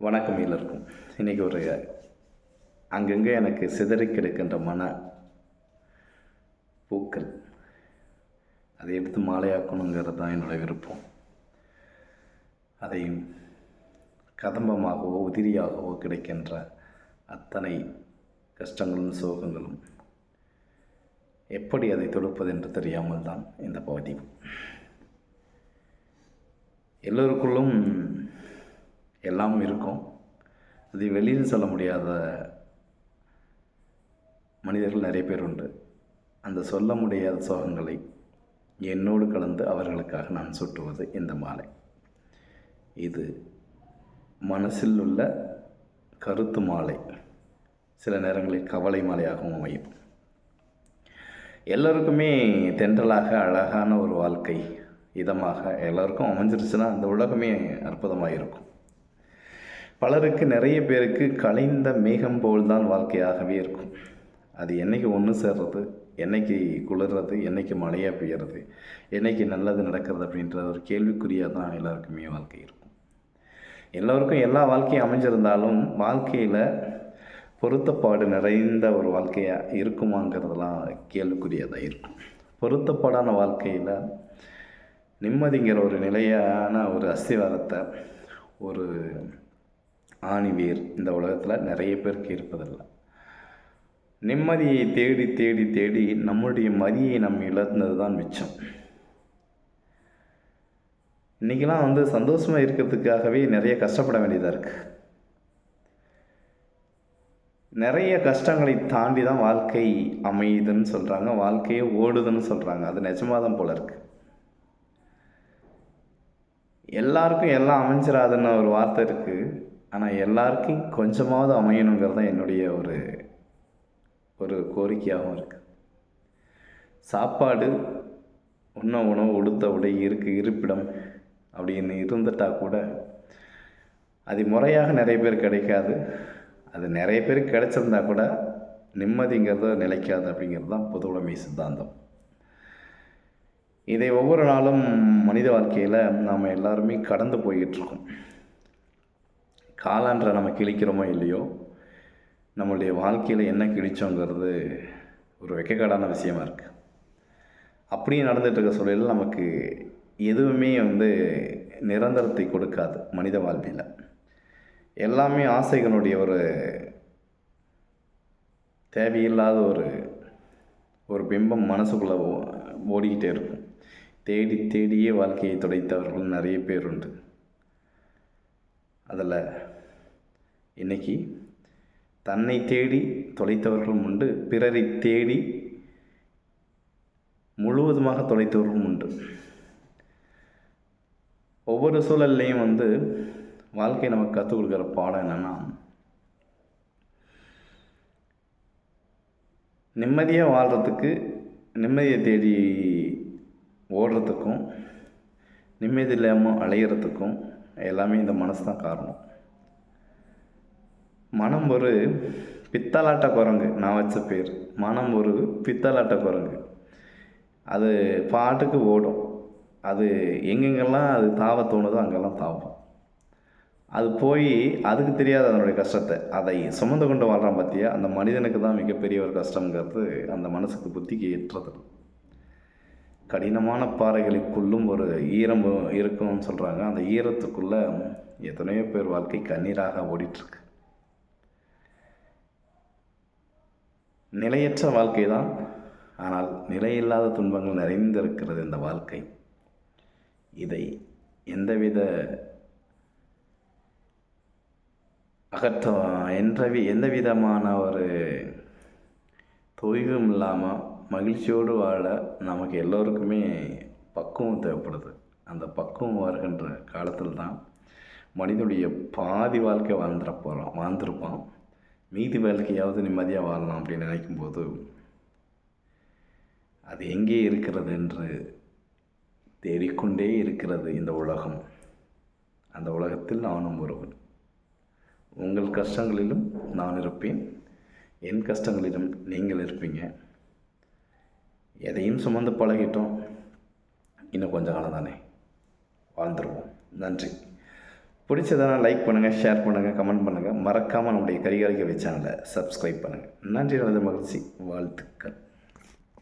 வணக்கம் எல்லாருக்கும். இன்றைக்கி ஒரு அங்கங்கே எனக்கு சிதறி கிடக்கின்ற மன பூக்கள். அதை எடுத்து மாலையாக்கணுங்கிறது தான் என்னோடய விருப்பம். அதை கதம்பமாகவோ உதிரியாகவோ கிடைக்கின்ற அத்தனை கஷ்டங்களும் சோகங்களும் எப்படி அதை தொடுப்பது என்று தெரியாமல் தான் இந்த பகுதி எல்லோருக்குள்ளும் எல்லாம் இருக்கும். அது வெளியில் சொல்ல முடியாத மனிதர்கள் நிறைய பேர் உண்டு. அந்த சொல்ல முடியாத சோகங்களை என்னோடு கலந்து அவர்களுக்காக நான் சுட்டுவது இந்த மாலை. இது மனசில் உள்ள கருத்து மாலை. சில நேரங்களில் கவலை மாலையாகவும் அமையும். எல்லோருக்குமே தென்றலாக அழகான ஒரு வாழ்க்கை இதமாக எல்லோருக்கும் அமைஞ்சிருச்சுன்னா அந்த உலகமே அற்புதமாக இருக்கும் பலருக்கு நிறைய பேருக்கு கலைந்த மேகம் போல் தான் வாழ்க்கையாகவே இருக்கும். அது என்னைக்கு ஒன்று சேர்றது என்னைக்கு குளிர்றது என்னைக்கு மழையாக பெய்யறது என்னைக்கு நல்லது நடக்கிறது அப்படின்ற ஒரு கேள்விக்குறியாக தான் எல்லாருக்குமே வாழ்க்கை இருக்கும். எல்லோருக்கும் எல்லா வாழ்க்கையும் அமைஞ்சிருந்தாலும் வாழ்க்கையில் பொருத்தப்பாடு நிறைந்த ஒரு வாழ்க்கையாக இருக்குமாங்கிறதெல்லாம் கேள்விக்குறியாக தான் இருக்கும். பொருத்தப்பாடான வாழ்க்கையில் நிம்மதிங்கிற ஒரு நிலையான ஒரு அஸ்திவாரத்தை ஒரு ஆணிவேர் இந்த உலகத்தில் நிறைய பேருக்கு இருப்பதில்லை. நிம்மதியை தேடி தேடி தேடி நம்முடைய மதியை நம்ம இழந்தது தான் மிச்சம். இன்றைக்கெலாம் வந்து சந்தோஷமாக இருக்கிறதுக்காகவே நிறைய கஷ்டப்பட வேண்டியதாக இருக்குது நிறைய கஷ்டங்களை தாண்டி தான் வாழ்க்கை அமையுதுன்னு சொல்கிறாங்க வாழ்க்கையே ஓடுதுன்னு சொல்கிறாங்க அது நிஜமாக தான் போல இருக்குது எல்லாருக்கும் எல்லாம் அமைஞ்சிராதுன்னு ஒரு வார்த்தை இருக்குது ஆனால் எல்லாருக்கும் கொஞ்சமாவது அமையணுங்கிறது தான் என்னுடைய ஒரு ஒரு கோரிக்கையாகவும் இருக்குது சாப்பாடு உண்ண உணவு உடுத்த உடை இருக்கு இருப்பிடம் அப்படின்னு இருந்துட்டால் கூட அது முறையாக நிறைய பேர் கிடைக்காது. அது நிறைய பேர் கிடைச்சிருந்தா கூட நிம்மதிங்கிறது நிலைக்காது அப்படிங்கிறது தான் பொது உடைமை சித்தாந்தம். இதை ஒவ்வொரு நாளும் மனித வாழ்க்கையில் நாம் எல்லாருமே கடந்து போய்கிட்டுருக்கோம் காலான்றை நம்ம கிழிக்கிறோமோ இல்லையோ நம்மளுடைய வாழ்க்கையில் என்ன கிழிச்சோங்கிறது ஒரு வெக்கக்காடான விஷயமா இருக்குது அப்படியே நடந்துகிட்ருக்க இருக்க சூழலில் நமக்கு எதுவுமே வந்து நிரந்தரத்தை கொடுக்காது மனித வாழ்வில். எல்லாமே ஆசைகளுடைய ஒரு தேவையில்லாத ஒரு ஒரு பிம்பம் மனசுக்குள்ளே ஓடிக்கிட்டே இருக்கும். தேடி தேடியே வாழ்க்கையை துடைத்தவர்கள் நிறைய பேர் உண்டு. அதில் இன்னைக்கு தன்னை தேடி தொலைத்தவர்களும் உண்டு பிறரை தேடி முழுவதுமாக தொலைத்தவர்களும் உண்டு. ஒவ்வொரு சூழல்லையும் வந்து வாழ்க்கை நமக்கு கற்றுக் கொடுக்குற பாடம் என்னென்னா நிம்மதியாக வாழ்கிறதுக்கு நிம்மதியை தேடி ஓடுறதுக்கும் நிம்மதி இல்லாமல் அலையிறதுக்கும் எல்லாமே இந்த மனசு தான் காரணம். மனம் ஒரு பித்தலாட்ட குரங்கு. நான் வச்ச பேர். மனம் ஒரு பித்தலாட்ட குரங்கு. அது பாட்டுக்கு ஓடும். அது எங்கெங்கெல்லாம் அது தாவ தோணுதோ அங்கெல்லாம் தாவும். அது போய் அதுக்கு தெரியாது அதனுடைய கஷ்டத்தை அதை சுமந்து கொண்டு வாழ்கிறான் பார்த்தியா அந்த மனிதனுக்கு தான் மிகப்பெரிய ஒரு கஷ்டங்கிறது அந்த மனசுக்கு புத்திக்கு ஏற்றது. கடினமான பாறைகளுக்குள்ளும் ஒரு ஈரம் இருக்கும்னு சொல்கிறாங்க அந்த ஈரத்துக்குள்ளே எத்தனையோ பேர் வாழ்க்கை கண்ணீராக ஓடிட்டுருக்கு. நிலையற்ற வாழ்க்கை தான். ஆனால் நிலையில்லாத துன்பங்கள் நிறைந்திருக்கிறது இந்த வாழ்க்கை. இதை எந்தவித அகற்ற என்ற எந்த விதமான ஒரு தொய்வும் இல்லாமல் மகிழ்ச்சியோடு வாழ நமக்கு எல்லோருக்குமே பக்குவம் தேவைப்படுது. அந்த பக்குவம் வருகின்ற காலத்தில் தான் மனிதனுடைய பாதி வாழ்க்கை வாழ்ந்துட போகிறோம் வாழ்ந்துருப்போம். மீதி வாழ்க்கையாவது நிம்மதியாக வாழலாம் அப்படின்னு நினைக்கும்போது அது எங்கே இருக்கிறது என்று தேடிக்கொண்டே இருக்கிறது இந்த உலகம். அந்த உலகத்தில் நானும் ஒருவன். உங்கள் கஷ்டங்களிலும் நான் இருப்பேன். என் கஷ்டங்களிலும் நீங்கள் இருப்பீங்க. எதையும் சுமந்து பழகிட்டோம். இன்னும் கொஞ்ச காலம் தானே? வாழ்ந்துருவோம். நன்றி. பிடிச்சதான லைக் பண்ணுங்கள் ஷேர் பண்ணுங்கள் கமெண்ட் பண்ணுங்கள் மறக்காமல் நம்முடைய கரிகாலிக்க சேனலை சப்ஸ்கிரைப் பண்ணுங்கள் நன்றி நல்லது மகிழ்ச்சி. வாழ்த்துக்கள்.